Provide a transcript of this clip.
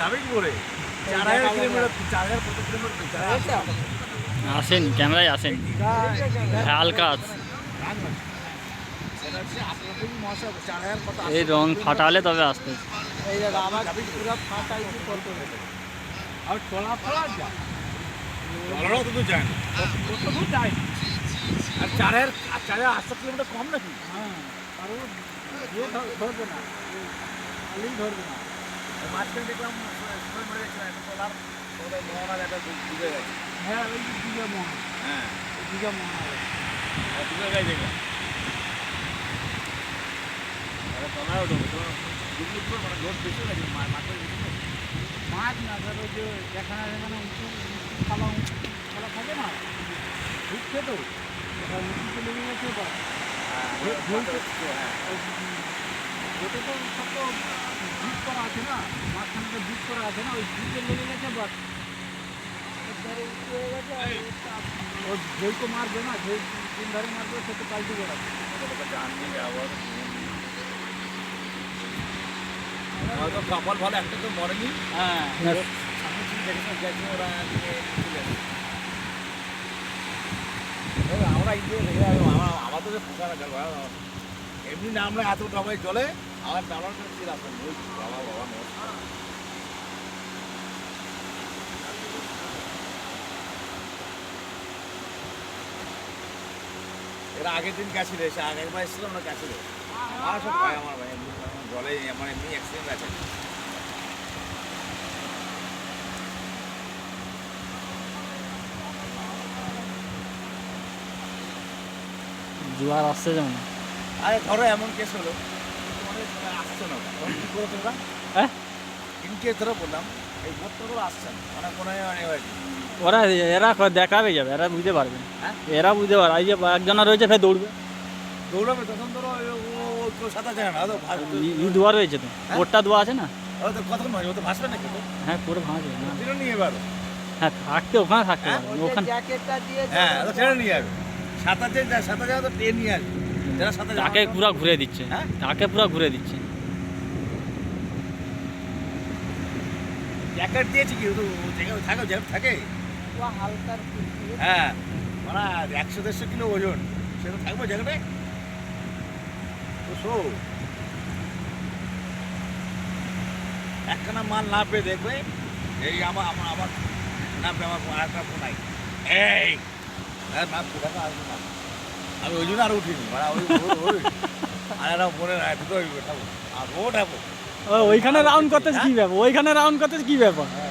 যাবে কি করে চার হাজার কিলোমিটার চার হাজার কত কিলোমিটার আসেন ক্যামেরায় আসেন। হালকা সেটা হচ্ছে আপনার খুবই মশা চার হাজার কত এই রং ফাটালে তবে আসতে কম নাকি? হ্যাঁ ধরবে না। ধরবে না। মাঝখানে দেখলাম সময় মরে গেছিল একটা সোলার ওদের মোহনার একটা ডুবে গেছে। হ্যাঁ ওই যে দিঘা মহা হ্যাঁ। দিঘা মহা আর ডুবে গেছে দেখলাম। তোমরাও ডুবে তোমার ডুবলি পুরো মানে লোড বেশি বেশি তো। মাছ না ধর যে যেখানে যেখানে উঁচু খালা খালা থাকে না ঢুকছে তো উঁচুতে লেগে গেছে বা হ্যাঁ। ওটা তো সব তো করা আছে না? মাঝখানে তো ডিপ করা আছে না? ওই ডিপে লেগে গেছে বাস। একবারে উঁচু হয়ে গেছে ও যেই তো মারবে না যেই তিন ধারে মারবে সে তো পাল্টি বেড়াবে হয়তো কপাল ভালো একটা তো মরেনি। হ্যাঁ। ওরা। এবার আমরা ইন্ডিয়া দেখে আমার আমার তো যে এমনি না আমরা এত ডবাই চলে আমার নামার কাছে ছিল আপনার ওই বাবা বাবা নমস্কার এরা আগের দিন গেছিল এসে আগের বার এসেছিল আমরা গেছিল। আমার সব পায় আমার ভাই এমনি জলে আমার এমনি অ্যাক্সিডেন্ট আছে জোয়ার আসছে যেমন। আরে ধরো এমন কেস হলো। না হ্যাঁ বললাম আসছে না মানে মানে ওরা এরা দেখাবে যাবে এরা বুঝতে পারবে না। হ্যাঁ? এরা বুঝতে পারবে এই যে একজনা রয়েছে ফের দৌড়বে দৌড়াবে তখন ধরো ও সাঁতার না রয়েছে তো হ্যাঁ? দোয়া আছে না ভাসবে নাকি হ্যাঁ ভাঙছে না হ্যাঁ থাকতে ওখানে হ্যাঁ? হ্যাঁ নিয়ে সাঁতার যে সাঁতার নিয়ে যারা সাঁতার তাকে না- পুরো ঘুরে দিচ্ছে হ্যাঁ? তাকে পুরো ঘুরে দিচ্ছে জ্যাকেট দিয়েছি কি? ও তো ও জায়গায় থাকে জ্যাকেট থাকে। হ্যাঁ মানে একশো দেড়শো কিলো ওজন। সে তো থাকবে জ্যাকেটে শো। একখানা মাল না পেয়ে দেখবে এই আমার আমার আমার না পেয়ে আমার আর একটা ফোন আই এই! আর না? আমি ওই জন্য আর উঠিনি। মানে ওই আর একটা মনে দুটো আর ও ওইখানে রাউন্ড করতেছে কি ব্যাপার? ওইখানে রাউন্ড করতেছে কি ব্যাপার? হ্যাঁ।